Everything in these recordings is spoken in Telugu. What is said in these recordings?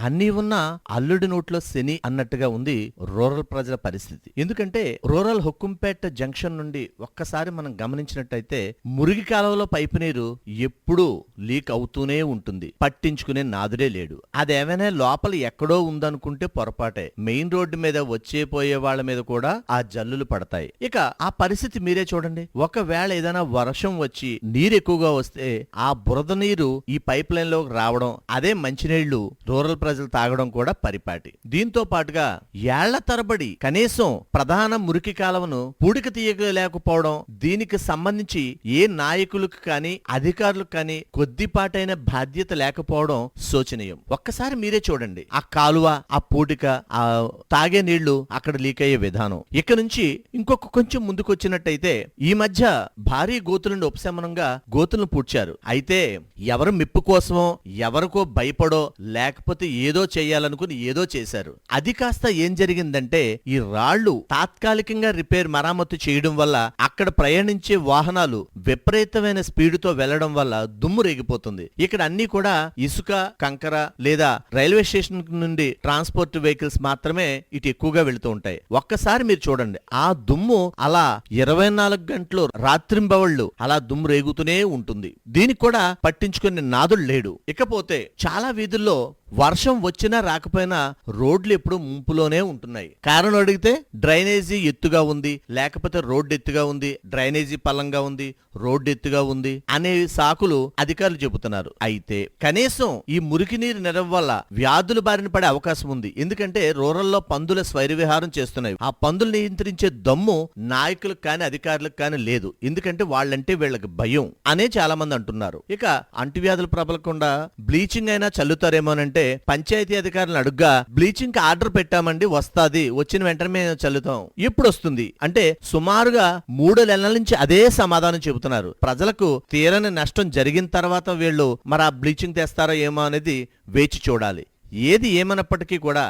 అన్నీ ఉన్నా అల్లుడి నోట్లో శని అన్నట్టుగా ఉంది రూరల్ ప్రజల పరిస్థితి. ఎందుకంటే రూరల్ హుక్కుంపేట జంక్షన్ నుండి ఒక్కసారి మనం గమనించినట్టయితే మురిగి కాలంలో పైపు నీరు ఎప్పుడూ లీక్ అవుతూనే ఉంటుంది. పట్టించుకునే నాదుడే లేడు. అదేమైనా లోపల ఎక్కడో ఉందనుకుంటే పొరపాటే. మెయిన్ రోడ్డు మీద వచ్చే పోయే వాళ్ళ మీద కూడా ఆ జల్లులు పడతాయి. ఇక ఆ పరిస్థితి మీరే చూడండి. ఒకవేళ ఏదైనా వర్షం వచ్చి నీరు ఎక్కువగా వస్తే ఆ బురద నీరు ఈ పైప్ లైన్లోకి రావడం అదే మంచినీళ్ళు రూరల్ ప్రజలు తాగడం కూడా పరిపాటి. దీంతో పాటుగా ఏళ్ళ తరబడి కనీసం ప్రధాన మురికి కాలువను పూడిక తీయలేకపోవడం దీనికి సంబంధించి ఏ నాయకులకు కానీ అధికారులకు కానీ కొద్దిపాటైన బాధ్యత లేకపోవడం శోచనీయం. ఒక్కసారి మీరే చూడండి. ఆ కాలువ ఆ పూడిక ఆ తాగే నీళ్ళు అక్కడ లీక్ అయ్యే విధానం. ఇక నుంచి ఇంకొక కొంచెం ముందుకు వచ్చినట్టయితే ఈ మధ్య భారీ గోతులను నుండి ఉపశమనంగా గోతులను పూడ్చారు. అయితే ఎవరు మిప్పు కోసమో ఎవరికో భయపడో లేకపోతే ఏదో చేయాలనుకుని ఏదో చేశారు. అది కాస్త ఏం జరిగిందంటే ఈ రాళ్ళు తాత్కాలికంగా రిపేర్ మరామత్తు చేయడం వల్ల అక్కడ ప్రయాణించే వాహనాలు విపరీతమైన స్పీడ్తో వెళ్ళడం వల్ల దుమ్ము రేగిపోతుంది. ఇక్కడ అన్ని కూడా ఇసుక కంకర లేదా రైల్వే స్టేషన్ నుండి ట్రాన్స్పోర్ట్ వెహికల్స్ మాత్రమే ఇటు ఎక్కువగా వెళుతూ ఉంటాయి. ఒక్కసారి మీరు చూడండి ఆ దుమ్ము అలా ఇరవై నాలుగు గంటలు రాత్రింబవళ్ళు అలా దుమ్ము రేగుతూనే ఉంటుంది. దీనికి కూడా పట్టించుకునే నాదుడు లేడు. ఇకపోతే చాలా వీధుల్లో వర్షం వచ్చినా రాకపోయినా రోడ్లు ఎప్పుడు ముంపులోనే ఉంటున్నాయి. కారణం అడిగితే డ్రైనేజీ ఎత్తుగా ఉంది లేకపోతే రోడ్డు ఎత్తుగా ఉంది డ్రైనేజీ పల్లంగా ఉంది రోడ్డు ఎత్తుగా ఉంది అనే సాకులు అధికారులు చెబుతున్నారు. అయితే కనీసం ఈ మురికి నీరు నిలవ వల్ల వ్యాధులు బారిన పడే అవకాశం ఉంది. ఎందుకంటే రూరల్లో పందుల స్వైరవిహారం చేస్తున్నాయి. ఆ పందులు నియంత్రించే దమ్ము నాయకులకు కానీ అధికారులకు కానీ లేదు. ఎందుకంటే వాళ్ళంటే వీళ్ళకి భయం అనే చాలా మంది అంటున్నారు. ఇక అంటువ్యాధులు ప్రబలకుండా బ్లీచింగ్ అయినా చల్లుతారేమోనంటే పంచాయతీ అధికారులను అడుగ్గా బ్లీచింగ్కి ఆర్డర్ పెట్టామండి వస్తాది వచ్చిన వెంటనే మేము చల్లుతాం. ఇప్పుడు వస్తుంది అంటే సుమారుగా మూడు నెలల నుంచి అదే సమాధానం చెబుతున్నారు. ప్రజలకు తీరని నష్టం జరిగిన తర్వాత వీళ్ళు మరి ఆ బ్లీచింగ్ తెస్తారో ఏమో అనేది వేచి చూడాలి. ఏది ఏమన్నప్పటికీ కూడా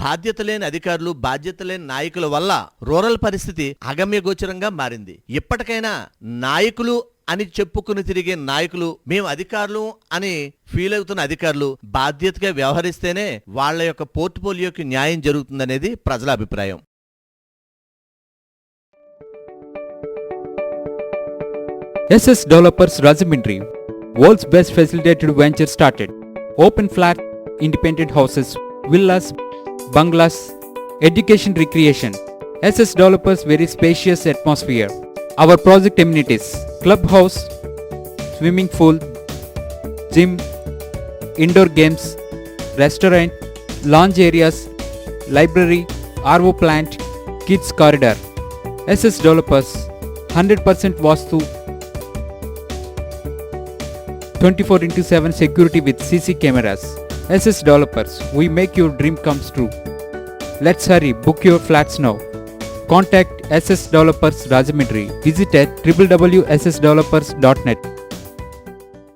బాధ్యత లేని అధికారులు బాధ్యత లేని నాయకుల వల్ల రూరల్ పరిస్థితి అగమ్యగోచరంగా మారింది. ఇప్పటికైనా నాయకులు అని చెప్పుకుని తిరిగే నాయకులు మేము అధికారులు అని ఫీల్ అవుతున్న అధికారులు బాధ్యతగా వ్యవహరిస్తేనే వాళ్ళ యొక్క పోర్ట్ఫోలియోకి న్యాయం జరుగుతుందనేది ప్రజల అభిప్రాయం. SS developers Rajahmundry world's best facilitated venture started. Open flat independent houses villas bungalows education recreation. SS developers very spacious atmosphere. Our project amenities. clubhouse, swimming pool, gym, indoor games, restaurant, lounge areas, library, Arvo plant, kids corridor, SS developers, 100% Vastu, 24 into 7 security with CC cameras. SS developers, we make your dream comes true. Let's hurry, book your flats now. Contact SS Developers Rajamindri. Visit at www.ssdevelopers.net.